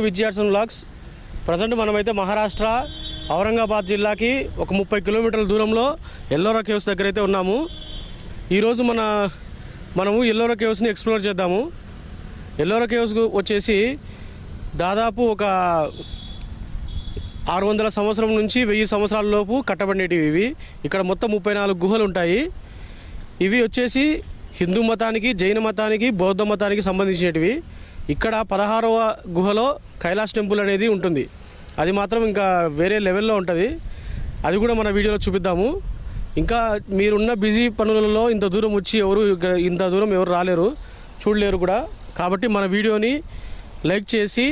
విజయార్సన్ blogs present మనమైతే మహారాష్ట్ర ఔరంగాబాద్ జిల్లాకి ఒక ముప్పై కిలోమీటర్ల దూరంలో ఎల్లోరా కేవ్స్ దగ్గర అయితే ఉన్నాము. ఈరోజు మన మనము ఎల్లోరా కేవ్స్ని ఎక్స్ప్లోర్ చేద్దాము. ఎల్లోరా కేవ్స్ వచ్చేసి దాదాపు ఒక ఆరు వందల సంవత్సరం నుంచి వెయ్యి సంవత్సరాల లోపు కట్టబడినవి ఇవి. ఇక్కడ మొత్తం ముప్పై నాలుగు గుహలు ఉంటాయి. ఇవి వచ్చేసి హిందూ మతానికి జైన మతానికి బౌద్ధ మతానికి సంబంధించినటివి. ఇక్కడ పదహారవ గుహలో కైలాస్ టెంపుల్ అనేది ఉంటుంది. అది మాత్రం ఇంకా వేరే లెవెల్లో ఉంటుంది. అది కూడా మన వీడియోలో చూపిద్దాము. ఇంకా మీరున్న బిజీ పనులలో ఇంత దూరం వచ్చి ఎవరు ఇంత దూరం ఎవరు రాలేరు చూడలేరు కూడా. కాబట్టి మన వీడియోని లైక్ చేసి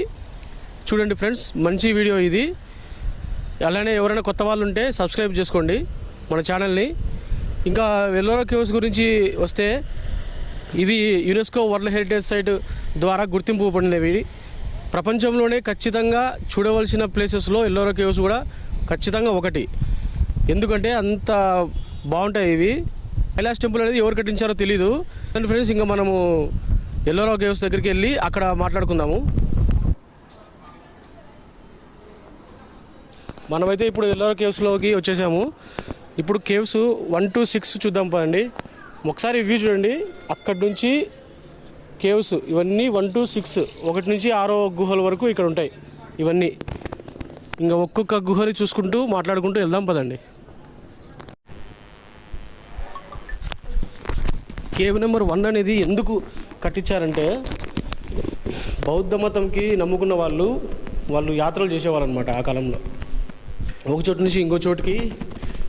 చూడండి ఫ్రెండ్స్ మంచి వీడియో ఇది. అలానే ఎవరైనా కొత్త వాళ్ళు ఉంటే సబ్స్క్రైబ్ చేసుకోండి మన ఛానల్ని. ఇంకా వెల్లోరా కేవ్స్ గురించి వస్తే ఇది యునెస్కో వరల్డ్ హెరిటేజ్ సైట్ ద్వారా గుర్తింపు పడినవి ప్రపంచంలోనే ఖచ్చితంగా చూడవలసిన ప్లేసెస్లో ఎల్లోరా కేవ్స్ కూడా ఖచ్చితంగా ఒకటి. ఎందుకంటే అంత బాగుంటాయి ఇవి. కైలాస్ టెంపుల్ అనేది ఎవరు కట్టించారో తెలీదు. అండ్ ఫ్రెండ్స్ ఇంకా మనము ఎల్లోరా కేవ్స్ దగ్గరికి వెళ్ళి అక్కడ మాట్లాడుకుందాము. మనమైతే ఇప్పుడు ఎల్లోరా కేవ్స్లోకి వచ్చేసాము. ఇప్పుడు కేవ్స్ వన్ టు సిక్స్ చూద్దాం పదండి. ఒకసారి వ్యూ చూడండి. అక్కడి నుంచి కేవ్స్ ఇవన్నీ వన్ టు సిక్స్ ఒకటి నుంచి ఆరో గుహల వరకు ఇక్కడ ఉంటాయి. ఇవన్నీ. ఇంకా ఒక్కొక్క గుహని చూసుకుంటూ మాట్లాడుకుంటూ వెళ్దాం పదండి. కేవ్ నెంబర్ వన్ అనేది ఎందుకు కట్టించారంటే బౌద్ధ మతంకి నమ్ముకున్న వాళ్ళు వాళ్ళు యాత్రలు చేసేవాళ్ళు అనమాట ఆ కాలంలో. ఒక చోటు నుంచి ఇంకో చోటుకి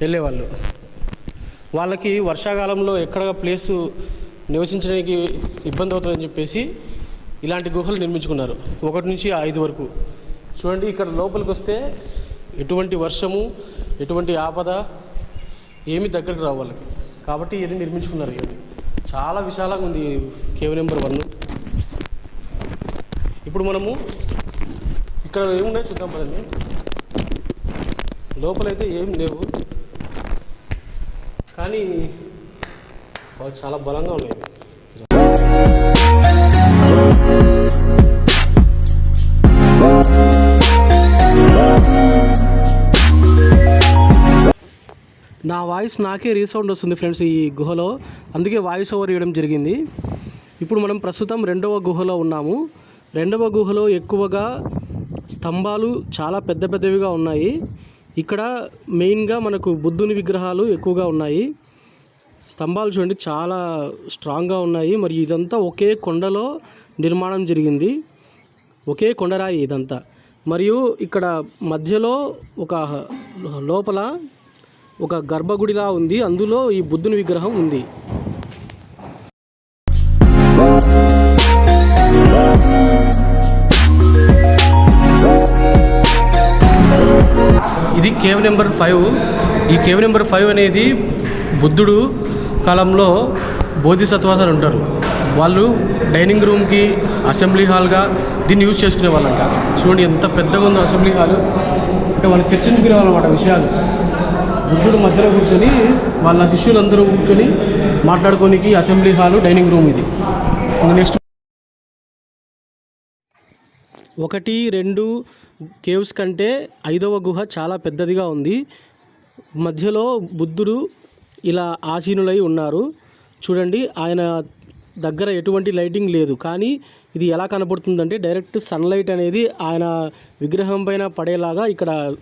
వెళ్ళేవాళ్ళు. వాళ్ళకి వర్షాకాలంలో ఎక్కడ ప్లేసు నివసించడానికి ఇబ్బంది అవుతుందని చెప్పేసి ఇలాంటి గుహలు నిర్మించుకున్నారు. ఒకటి నుంచి ఐదు వరకు. చూడండి ఇక్కడ లోపలికి వస్తే ఎటువంటి వర్షము ఎటువంటి ఆపద ఏమి దగ్గరకు రావు వాళ్ళకి. కాబట్టి ఇవన్నీ నిర్మించుకున్నారు ఇవన్నీ చాలా విశాలంగా ఉంది కేవ్ నెంబర్ వన్. ఇప్పుడు మనము ఇక్కడ ఏమున్నాయో చూద్దాం పదండి. లోపలైతే ఏం లేవు. కానీ చాలా బలంగా ఉన్నాయి. నా వాయిస్ నాకే రీసౌండ్ వస్తుంది ఫ్రెండ్స్ ఈ గుహలో. అందుకే వాయిస్ ఓవర్ ఇవ్వడం జరిగింది. ఇప్పుడు మనం ప్రస్తుతం రెండవ గుహలో ఉన్నాము. రెండవ గుహలో ఎక్కువగా స్తంభాలు చాలా పెద్ద పెద్దవిగా ఉన్నాయి. ఇక్కడ మెయిన్గా మనకు బుద్ధుని విగ్రహాలు ఎక్కువగా ఉన్నాయి. స్తంభాలు చూడండి చాలా స్ట్రాంగ్గా ఉన్నాయి. మరి ఇదంతా ఒకే కొండలో నిర్మాణం జరిగింది. ఒకే కొండరాయి ఇదంతా. మరియు ఇక్కడ మధ్యలో ఒక లోపల ఒక గర్భగుడిలా ఉంది. అందులో ఈ బుద్ధుని విగ్రహం ఉంది. ఇది కేవ్ నెంబర్ ఫైవ్. ఈ కేవ్ నెంబర్ ఫైవ్ అనేది బుద్ధుడు కాలంలో బోధిసత్వాసాలు ఉంటారు. వాళ్ళు డైనింగ్ రూమ్కి అసెంబ్లీ హాల్గా దీన్ని యూజ్ చేసుకునే వాళ్ళంట. చూడండి ఎంత పెద్దగా ఉందో అసెంబ్లీ హాల్. అంటే వాళ్ళు చర్చించుకునే వాళ్ళమాట విషయాలు. బుద్ధుడు మధ్యలో కూర్చొని వాళ్ళ శిష్యులందరూ కూర్చొని మాట్లాడుకోనికి అసెంబ్లీ హాలు డైనింగ్ రూమ్ ఇది. నెక్స్ట్ ఒకటి రెండు కేవ్స్ కంటే ఐదవ గుహ చాలా పెద్దదిగా ఉంది. మధ్యలో బుద్ధుడు ఇలా ఆసీనులై ఉన్నారు. చూడండి ఆయన దగ్గర ఎటువంటి లైటింగ్ లేదు. కానీ ఇది ఎలా కనబడుతుందంటే డైరెక్ట్ సన్లైట్ అనేది ఆయన విగ్రహం పైన పడేలాగా ఇక్కడ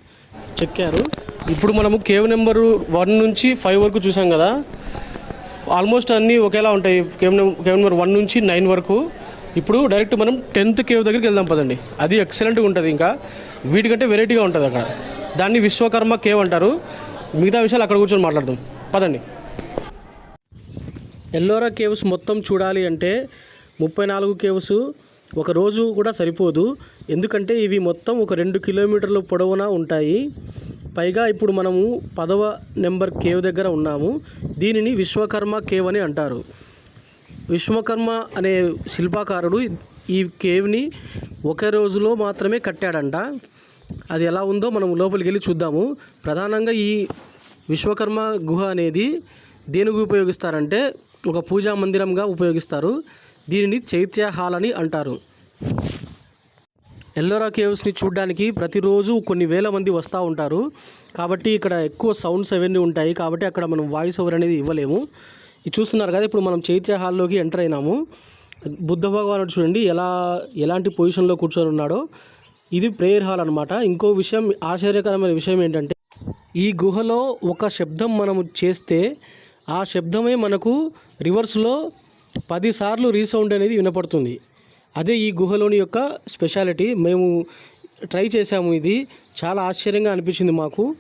చెక్కారు. ఇప్పుడు మనము కేవ్ నెంబరు వన్ నుంచి ఫైవ్ వరకు చూసాం కదా. ఆల్మోస్ట్ అన్నీ ఒకేలా ఉంటాయి. Cave number cave number one నుంచి నైన్ వరకు. ఇప్పుడు డైరెక్ట్ మనం టెన్త్ కేవ్ దగ్గరికి వెళ్దాం పదండి. అది ఎక్సలెంట్గా ఉంటుంది ఇంకా. వీటికంటే వెరైటీగా ఉంటుంది అక్కడ. దాన్ని విశ్వకర్మ కేవ్ అంటారు. మిగతా విషయాలు అక్కడ కూర్చొని మాట్లాడదాం. పదండి. ఎల్లోరా కేవ్స్ మొత్తం చూడాలి అంటే ముప్పై నాలుగు కేవ్స్ ఒక రోజు కూడా సరిపోదు. ఎందుకంటే ఇవి మొత్తం ఒక రెండు కిలోమీటర్ల పొడవునా ఉంటాయి. పైగా ఇప్పుడు మనము పదవ నెంబర్ కేవ్ దగ్గర ఉన్నాము. దీనిని విశ్వకర్మ కేవ్ అని అంటారు. విశ్వకర్మ అనే శిల్పకారుడు ఈ కేవ్ని ఒకే రోజులో మాత్రమే కట్టాడంట. అది ఎలా ఉందో మనం లోపలికి వెళ్ళి చూద్దాము. ప్రధానంగా ఈ విశ్వకర్మ గుహ అనేది దేనికి ఉపయోగిస్తారంటే ఒక పూజా మందిరంగా ఉపయోగిస్తారు. దీనిని చైత్య హాల్ అని అంటారు. ఎల్లోరా కేవ్స్ని చూడడానికి ప్రతిరోజు కొన్ని వేల మంది వస్తూ ఉంటారు. కాబట్టి ఇక్కడ ఎక్కువ సౌండ్స్ అవన్నీ ఉంటాయి. కాబట్టి అక్కడ మనం వాయిస్ ఓవర్ అనేది ఇవ్వలేము. చూస్తున్నారు కదా ఇప్పుడు మనం చైత్య హాల్లోకి ఎంటర్ అయినాము. బుద్ధ భగవానుడు చూడండి ఎలా ఎలాంటి పొజిషన్లో కూర్చొని ఉన్నాడో. ఇది ప్రేయర్ హాల్ అనమాట ఇంకో విషయం ఆశ్చర్యకరమైన విషయం ఏంటంటే ఈ గుహలో ఒక శబ్దం మనము చేస్తే ఆ శబ్దమే మనకు రివర్స్లో పదిసార్లు రీసౌండ్ అనేది వినపడుతుంది. అదే ఈ గుహలోని యొక్క స్పెషాలిటీ. మేము ట్రై చేసాము ఇది. చాలా ఆశ్చర్యంగా అనిపించింది మాకు.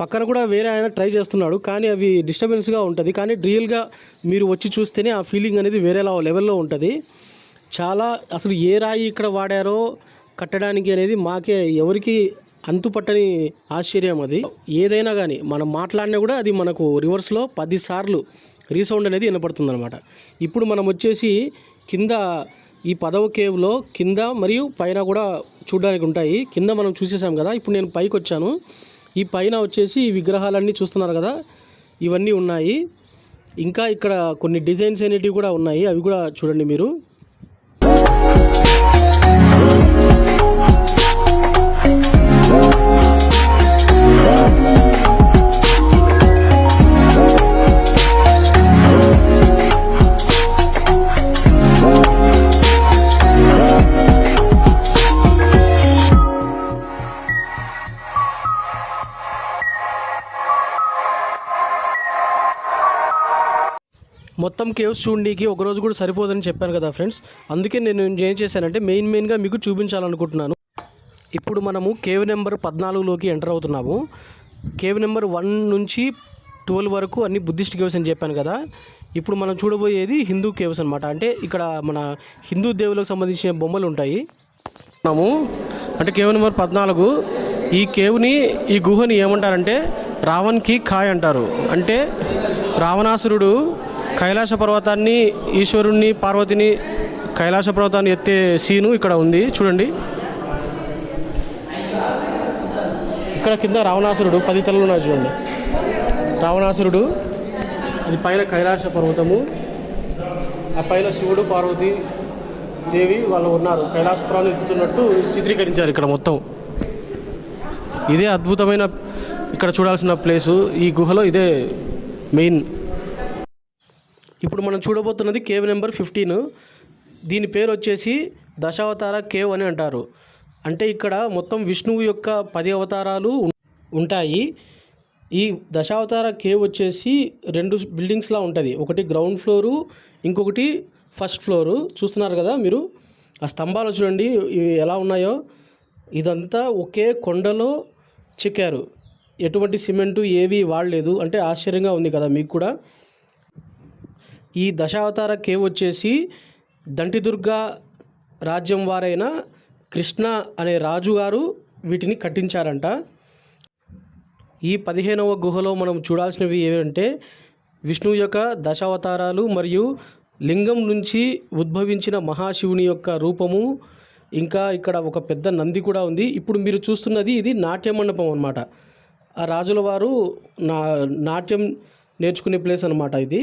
పక్కన కూడా వేరే ఆయన ట్రై చేస్తున్నాడు కానీ అవి డిస్టర్బెన్స్గా ఉంటుంది. కానీ రియల్గా మీరు వచ్చి చూస్తేనే ఆ ఫీలింగ్ అనేది వేరేలా లెవెల్లో ఉంటుంది. చాలా అసలు ఏ రాయి ఇక్కడ వాడారో కట్టడానికి అనేది మాకే ఎవరికి అంతుపట్టని ఆశ్చర్యం అది. ఏదైనా కానీ మనం మాట్లాడినా కూడా అది మనకు రివర్స్లో పదిసార్లు రీసౌండ్ అనేది వినపడుతుంది అనమాట ఇప్పుడు మనం వచ్చేసి కింద ఈ పదవ కేవ్లో కింద మరియు పైన కూడా చూడడానికి ఉంటాయి. కింద మనం చూసేసాం కదా ఇప్పుడు నేను పైకి వచ్చాను ఈ పైన వచ్చేసి ఈ విగ్రహాలన్నీ చూస్తున్నారు కదా ఇవన్నీ ఉన్నాయి. ఇంకా ఇక్కడ కొన్ని డిజైన్స్ అనేటివి కూడా ఉన్నాయి అవి కూడా చూడండి మీరు. కేవ్స్ చూడడానికి ఒక రోజు కూడా సరిపోదని చెప్పాను కదా ఫ్రెండ్స్. అందుకే నేను ఏం చేశానంటే మెయిన్ మెయిన్గా మీకు చూపించాలనుకుంటున్నాను. ఇప్పుడు మనము కేవ్ నెంబర్ పద్నాలుగులోకి ఎంటర్ అవుతున్నాము. కేవ్ నెంబర్ వన్ నుంచి ట్వెల్వ్ వరకు అన్ని బుద్ధిస్ట్ కేవ్స్ అని చెప్పాను కదా. ఇప్పుడు మనం చూడబోయేది హిందూ కేవ్స్ అనమాట అంటే ఇక్కడ మన హిందూ దేవులకు సంబంధించిన బొమ్మలు ఉంటాయి. మనము అంటే కేవ్ నెంబర్ పద్నాలుగు ఈ కేవ్ని ఈ గుహని ఏమంటారంటే రావణ్కి ఖాయ్ అంటారు. అంటే రావణాసురుడు కైలాస పర్వతాన్ని ఈశ్వరుణ్ణి పార్వతిని కైలాస పర్వతాన్ని ఎత్తే సీను ఇక్కడ ఉంది. చూడండి. ఇక్కడ కింద రావణాసురుడు పది తలలు ఉన్నాయి చూడండి. రావణాసురుడు అది పైన కైలాస పర్వతము. ఆ పైన శివుడు పార్వతి దేవి వాళ్ళు ఉన్నారు. కైలాసపురాన్ని ఎత్తుతున్నట్టు చిత్రీకరించారు ఇక్కడ మొత్తం. ఇదే అద్భుతమైన ఇక్కడ చూడాల్సిన ప్లేసు. ఈ గుహలో ఇదే మెయిన్. ఇప్పుడు మనం చూడబోతున్నది కేవ్ నెంబర్ ఫిఫ్టీన్. దీని పేరు వచ్చేసి దశావతార కేవ్ అని అంటారు. అంటే ఇక్కడ మొత్తం విష్ణువు యొక్క పది అవతారాలు ఉంటాయి. ఈ దశావతార కేవ్ వచ్చేసి రెండు బిల్డింగ్స్లా ఉంటుంది. ఒకటి గ్రౌండ్ ఫ్లోరు ఇంకొకటి ఫస్ట్ ఫ్లోరు చూస్తున్నారు కదా మీరు? ఆ స్తంభాలు చూడండి ఇవి ఎలా ఉన్నాయో. ఇదంతా ఒకే కొండలో చెక్కారు. ఎటువంటి సిమెంటు ఏవి వాడలేదు. అంటే ఆశ్చర్యంగా ఉంది కదా మీకు కూడా. ఈ దశావతార కేవ్ వచ్చేసి దంటిదుర్గ రాజ్యం వారైన కృష్ణ అనే రాజుగారు వీటిని కట్టించారంట. ఈ పదిహేనవ గుహలో మనం చూడాల్సినవి ఏమంటే విష్ణువు యొక్క దశావతారాలు మరియు లింగం నుంచి ఉద్భవించిన మహాశివుని యొక్క రూపము. ఇంకా ఇక్కడ ఒక పెద్ద నంది కూడా ఉంది. ఇప్పుడు మీరు చూస్తున్నది ఇది నాట్య మండపం అనమాట ఆ రాజుల వారు నా నాట్యం నేర్చుకునే ప్లేస్ అనమాట ఇది.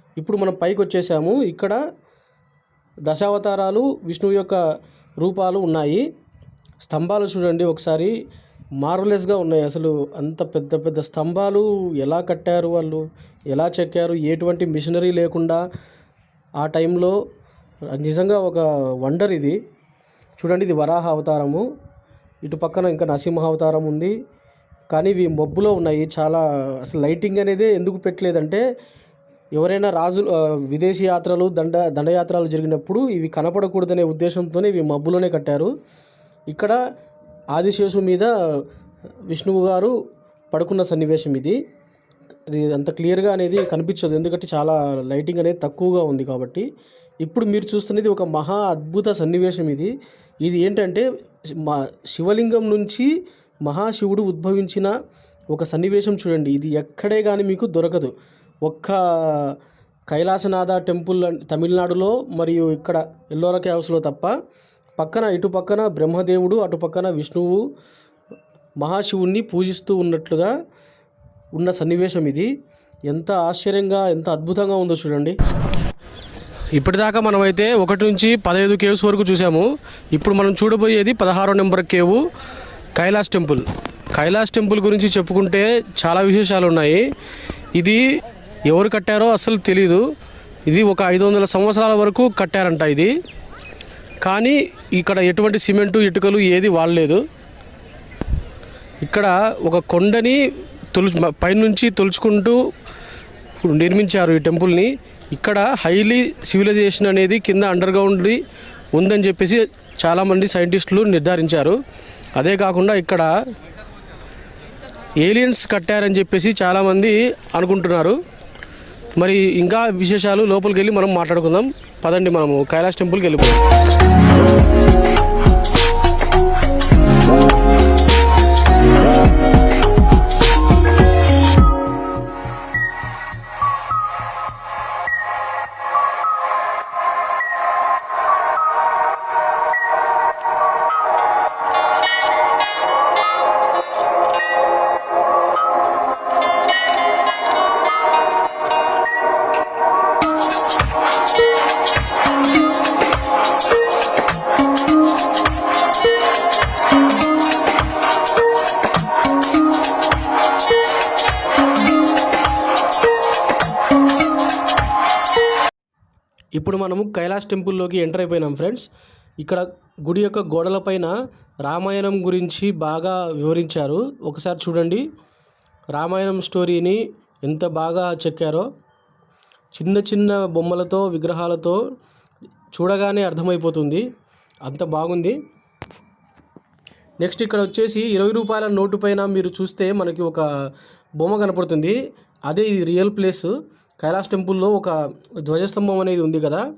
ఇప్పుడు మనం పైకి వచ్చేసాము ఇక్కడ దశావతారాలు విష్ణువు యొక్క రూపాలు ఉన్నాయి. స్తంభాలు చూడండి ఒకసారి. మార్వలెస్గా ఉన్నాయి. అసలు అంత పెద్ద పెద్ద స్తంభాలు ఎలా కట్టారు వాళ్ళు? ఎలా చెక్కారు? ఎటువంటి మిషనరీ లేకుండా ఆ టైంలో నిజంగా ఒక వండర్ ఇది. చూడండి ఇది వరాహ అవతారము. ఇటు పక్కన ఇంకా నరసింహ అవతారం ఉంది. కానీ ఇవి మబ్బులో ఉన్నాయి. చాలా అసలు లైటింగ్ అనేది ఎందుకు పెట్టలేదంటే ఎవరైనా రాజులు విదేశీ యాత్రలు దండ దండయాత్రలు జరిగినప్పుడు ఇవి కనపడకూడదనే ఉద్దేశంతోనే ఇవి మబ్బులోనే కట్టారు. ఇక్కడ ఆదిశేషు మీద విష్ణువు గారు పడుకున్న సన్నివేశం ఇది. అది అంత క్లియర్గా అనేది కనిపించదు ఎందుకంటే చాలా లైటింగ్ అనేది తక్కువగా ఉంది కాబట్టి. ఇప్పుడు మీరు చూస్తున్నది ఒక మహా అద్భుత సన్నివేశం ఇది. ఇది ఏంటంటే మా శివలింగం నుంచి మహాశివుడు ఉద్భవించిన ఒక సన్నివేశం చూడండి. ఇది ఎక్కడే కానీ మీకు దొరకదు. ఒక్క కైలాసనాథ టెంపుల్ తమిళనాడులో మరియు ఇక్కడ ఎల్లోరా క్యావ్స్లో తప్ప పక్కన ఇటు పక్కన బ్రహ్మదేవుడు అటు పక్కన విష్ణువు మహాశివుణ్ణి పూజిస్తూ ఉన్నట్లుగా ఉన్న సన్నివేశం ఇది. ఎంత ఆశ్చర్యంగా ఎంత అద్భుతంగా ఉందో చూడండి. ఇప్పటిదాకా మనమైతే ఒకటి నుంచి పదహైదు కేవ్స్ వరకు చూసాము ఇప్పుడు మనం చూడబోయేది పదహారో number cave Kailash temple. Kailash temple గురించి చెప్పుకుంటే చాలా విశేషాలు ఉన్నాయి ఇది ఎవరు కట్టారో అసలు తెలీదు. ఇది ఒక ఐదు వందల సంవత్సరాల వరకు కట్టారంట ఇది. కానీ ఇక్కడ ఎటువంటి సిమెంటు ఇటుకలు ఏది వాడలేదు. ఇక్కడ ఒక కొండని తొలు పైనుంచి తొలుచుకుంటూ నిర్మించారు ఈ టెంపుల్ని. ఇక్కడ హైలీ సివిలైజేషన్ అనేది కింద అండర్గ్రౌండ్ ఉందని చెప్పేసి చాలామంది సైంటిస్టులు నిర్ధారించారు. అదే కాకుండా ఇక్కడ ఏలియన్స్ కట్టారని చెప్పేసి చాలామంది అనుకుంటున్నారు. మరి ఇంకా విశేషాలు లోపలికి వెళ్ళి మనం మాట్లాడుకుందాం. పదండి మనము కైలాస్ టెంపుల్కి వెళ్ళిపోదాం. మనము కైలాస్ టెంపుల్లోకి ఎంటర్ అయిపోయినాం ఫ్రెండ్స్. ఇక్కడ గుడి యొక్క గోడలపైన రామాయణం గురించి బాగా వివరించారు. ఒకసారి చూడండి. రామాయణం స్టోరీని ఎంత బాగా చెక్కారో. చిన్న చిన్న బొమ్మలతో విగ్రహాలతో చూడగానే అర్థమైపోతుంది. అంత బాగుంది. నెక్స్ట్ ఇక్కడ వచ్చేసి ఇరవై రూపాయల నోటు పైన మీరు చూస్తే మనకి ఒక బొమ్మ కనపడుతుంది. అదే ఇది రియల్ ప్లేస్. కైలాస్ టెంపుల్లో ఒక ధ్వజస్తంభం అనేది ఉంది కదా.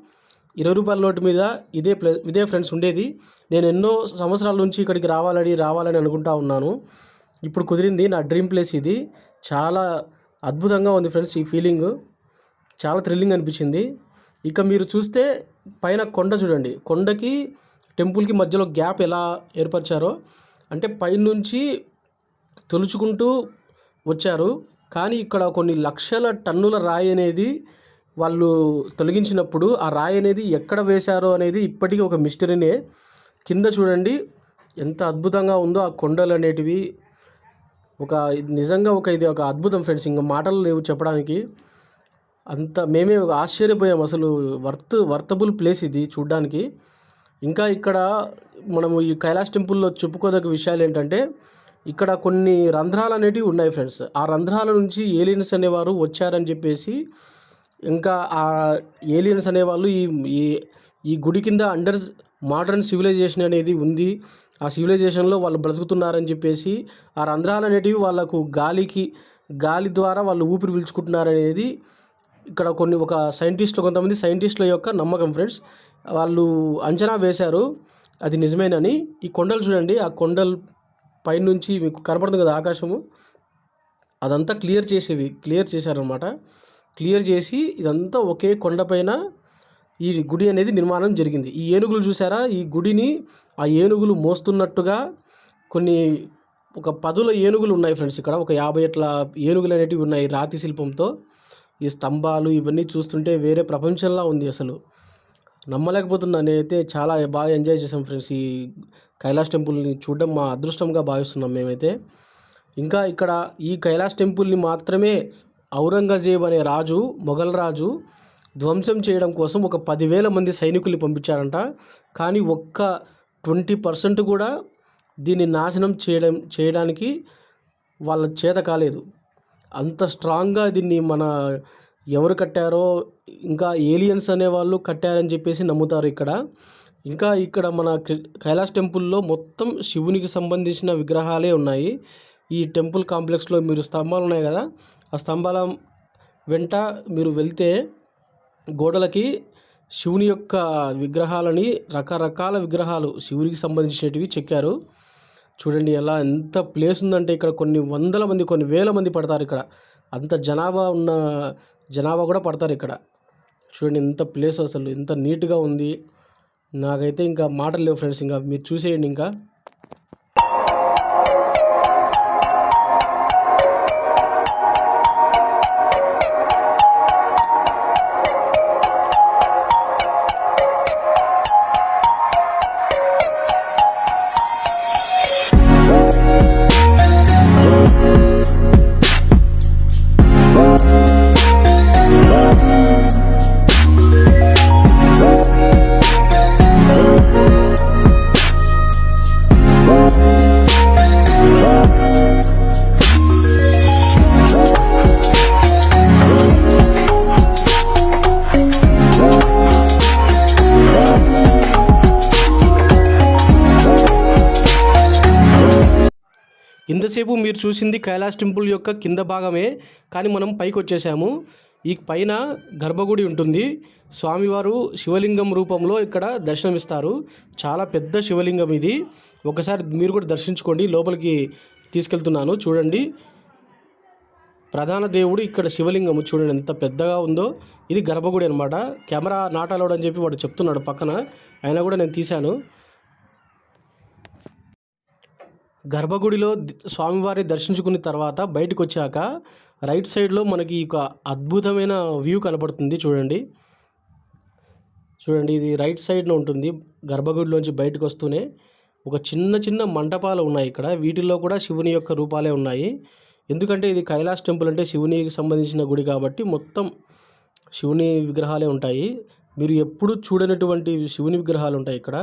ఇరవై రూపాయల నోటు మీద ఇదే ప్లే ఇదే ఫ్రెండ్స్ ఉండేది. నేను ఎన్నో సంవత్సరాల నుంచి ఇక్కడికి రావాలని రావాలని అనుకుంటా ఉన్నాను. ఇప్పుడు కుదిరింది నా డ్రీమ్ ప్లేస్ ఇది. చాలా అద్భుతంగా ఉంది ఫ్రెండ్స్ ఈ ఫీలింగ్. చాలా థ్రిల్లింగ్ అనిపించింది. ఇక మీరు చూస్తే పైన కొండ చూడండి. కొండకి టెంపుల్కి మధ్యలో గ్యాప్ ఎలా ఏర్పరిచారో అంటే పైనుంచి తొలుచుకుంటూ వచ్చారు. కానీ ఇక్కడ కొన్ని లక్షల టన్నుల రాయి అనేది వాళ్ళు తొలగించినప్పుడు ఆ రాయి అనేది ఎక్కడ వేశారో అనేది ఇప్పటికీ ఒక మిస్టరీనే. కింద చూడండి ఎంత అద్భుతంగా ఉందో ఆ కొండలు అనేటివి. ఒక నిజంగా ఒక ఇది ఒక అద్భుతం ఫ్రెండ్స్ ఇంకా మాటలు లేవు చెప్పడానికి. అంత మేమే ఆశ్చర్యపోయాం అసలు వర్త్ వర్తబుల్ ప్లేస్ ఇది చూడ్డానికి. ఇంకా ఇక్కడ మనము ఈ కైలాస్ టెంపుల్లో చెప్పుకోదగ్గ విషయాలు ఏంటంటే ఇక్కడ కొన్ని రంధ్రాలు అనేటివి ఉన్నాయి ఫ్రెండ్స్. ఆ రంధ్రాల నుంచి ఏలియన్స్ అనేవారు వచ్చారని చెప్పేసి ఇంకా ఆ ఏలియన్స్ అనేవాళ్ళు ఈ ఈ ఈ గుడి కింద అండర్ మోడర్న్ సివిలైజేషన్ అనేది ఉంది. ఆ సివిలైజేషన్లో వాళ్ళు బ్రతుకుతున్నారని చెప్పేసి ఆ రంధ్రాలు అనేటివి వాళ్ళకు గాలికి గాలి ద్వారా వాళ్ళు ఊపిరి పీల్చుకుంటున్నారనేది ఇక్కడ కొన్ని ఒక సైంటిస్టులు కొంతమంది సైంటిస్టుల యొక్క నమ్మకం ఫ్రెండ్స్. వాళ్ళు అంచనా వేశారు. అది నిజమేనని. ఈ కొండలు చూడండి. ఆ కొండలు పైనుంచి మీకు కనపడుతుంది కదా ఆకాశము అదంతా క్లియర్ చేసేవి క్లియర్ చేశారనమాట క్లియర్ చేసి ఇదంతా ఒకే కొండపైన ఈ గుడి అనేది నిర్మాణం జరిగింది. ఈ ఏనుగులు చూసారా ఈ గుడిని ఆ ఏనుగులు మోస్తున్నట్టుగా కొన్ని ఒక పదుల ఏనుగులు ఉన్నాయి ఫ్రెండ్స్ ఇక్కడ. ఒక యాభై ఎట్ల ఏనుగులు అనేటివి ఉన్నాయి రాతి శిల్పంతో. ఈ స్తంభాలు ఇవన్నీ చూస్తుంటే వేరే ప్రపంచంలా ఉంది అసలు. నమ్మలేకపోతున్నా. నేనైతే చాలా బాగా ఎంజాయ్ చేసాం ఫ్రెండ్స్. ఈ కైలాస్ టెంపుల్ని చూడడం మా అదృష్టంగా భావిస్తున్నాం మేమైతే. ఇంకా ఇక్కడ ఈ కైలాస్ టెంపుల్ని మాత్రమే ఔరంగజేబ్ అనే రాజు మొఘల్ రాజు ధ్వంసం చేయడం కోసం ఒక పదివేల మంది సైనికుల్ని పంపించారంట. కానీ ఒక్క ట్వంటీ పర్సెంట్ కూడా దీన్ని నాశనం చేయడం చేయడానికి వాళ్ళ చేత కాలేదు. అంత స్ట్రాంగ్గా దీన్ని మన ఎవరు కట్టారో ఇంకా ఏలియన్స్ అనేవాళ్ళు కట్టారని చెప్పేసి నమ్ముతారు ఇక్కడ. ఇంకా ఇక్కడ మన కైలాస్ టెంపుల్లో మొత్తం శివునికి సంబంధించిన విగ్రహాలే ఉన్నాయి. ఈ టెంపుల్ కాంప్లెక్స్లో మీరు స్తంభాలు ఉన్నాయి కదా ఆ స్తంభాల వెంట మీరు వెళ్తే గోడలకి శివుని యొక్క విగ్రహాలని రకరకాల విగ్రహాలు శివునికి సంబంధించినవి చెక్కారు. చూడండి ఎలా ఎంత ప్లేస్ ఉందంటే ఇక్కడ కొన్ని వందల మంది కొన్ని వేల మంది పడతారు ఇక్కడ. అంత జనాభా ఉన్న జనాభా కూడా పడతారు ఇక్కడ. చూడండి ఇంత ప్లేస్ అసలు ఇంత నీట్గా ఉంది. నాకైతే ఇంకా మాటలు లేవు ఫ్రెండ్స్ ఇంకా మీరు చూసేయండి ఇంకా. ఇంతసేపు మీరు చూసింది కైలాస్ టెంపుల్ యొక్క కింద భాగమే కానీ మనం పైకి వచ్చేసాము. ఈ పైన గర్భగుడి ఉంటుంది. స్వామివారు శివలింగం రూపంలో ఇక్కడ దర్శనమిస్తారు. చాలా పెద్ద శివలింగం ఇది. ఒకసారి మీరు కూడా దర్శించుకోండి. లోపలికి తీసుకెళ్తున్నాను. చూడండి. ప్రధాన దేవుడు ఇక్కడ శివలింగం చూడండి ఎంత పెద్దగా ఉందో. ఇది గర్భగుడి అనమాట కెమెరా నాట్ అలౌడ్ అని చెప్పి వాడు చెప్తున్నాడు పక్కన. అయినా కూడా నేను తీశాను. గర్భగుడిలో స్వామివారి దర్శించుకున్న తర్వాత బయటకు వచ్చాక రైట్ సైడ్లో మనకి ఒక అద్భుతమైన వ్యూ కనపడుతుంది చూడండి. చూడండి ఇది రైట్ సైడ్లో ఉంటుంది గర్భగుడిలోంచి బయటకు వస్తూనే ఒక చిన్న చిన్న మంటపాలు ఉన్నాయి ఇక్కడ. వీటిల్లో కూడా శివుని యొక్క రూపాలే ఉన్నాయి. ఎందుకంటే ఇది కైలాస్ టెంపుల్ అంటే శివునికి సంబంధించిన గుడి కాబట్టి మొత్తం శివుని విగ్రహాలే ఉంటాయి. మీరు ఎప్పుడు చూడనటువంటి శివుని విగ్రహాలు ఉంటాయి ఇక్కడ.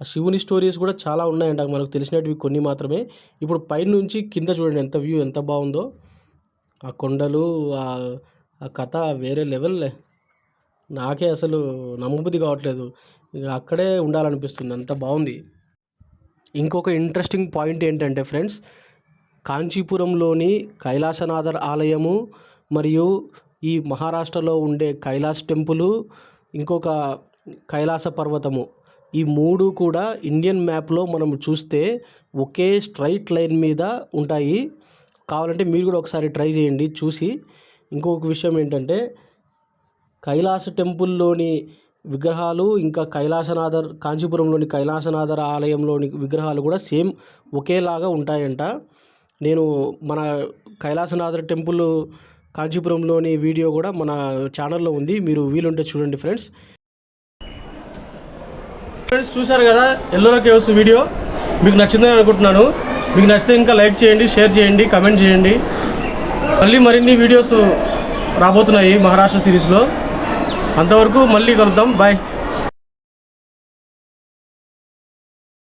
ఆ శివుని స్టోరీస్ కూడా చాలా ఉన్నాయంట. మనకు తెలిసినవి కొన్ని మాత్రమే. ఇప్పుడు పైనుంచి కింద చూడండి ఎంత వ్యూ ఎంత బాగుందో. ఆ కొండలు ఆ కథ వేరే లెవెల్లే నాకే అసలు నమ్మబుద్ధి కావట్లేదు. ఇక అక్కడే ఉండాలనిపిస్తుంది. అంత బాగుంది. ఇంకొక ఇంట్రెస్టింగ్ పాయింట్ ఏంటంటే ఫ్రెండ్స్ కాంచీపురంలోని కైలాసనాథర్ ఆలయము మరియు ఈ మహారాష్ట్రలో ఉండే కైలాస్ టెంపులు ఇంకొక కైలాస పర్వతము. ఈ మూడు కూడా ఇండియన్ మ్యాప్లో మనం చూస్తే ఒకే స్ట్రైట్ లైన్ మీద ఉంటాయి. కావాలంటే మీరు కూడా ఒకసారి ట్రై చేయండి చూసి. ఇంకొక విషయం ఏంటంటే కైలాస టెంపుల్లోని విగ్రహాలు ఇంకా కైలాసనాథర్ కాంచీపురంలోని కైలాసనాథర్ ఆలయంలోని విగ్రహాలు కూడా సేమ్ ఒకేలాగా ఉంటాయంట. నేను మన కైలాసనాథర్ టెంపుల్ కాంచీపురంలోని వీడియో కూడా మన ఛానల్లో ఉంది. మీరు వీలుంటే చూడండి ఫ్రెండ్స్ ఫ్రెండ్స్ చూశారు కదా ఎల్లోరా కేవ్స్ వీడియో? మీకు నచ్చిందని అనుకుంటున్నాను. మీకు నచ్చితే ఇంకా లైక్ చేయండి షేర్ చేయండి కమెంట్ చేయండి. మళ్ళీ మరిన్ని వీడియోస్ రాబోతున్నాయి మహారాష్ట్ర సిరీస్లో. అంతవరకు మళ్ళీ కలుద్దాం. బాయ్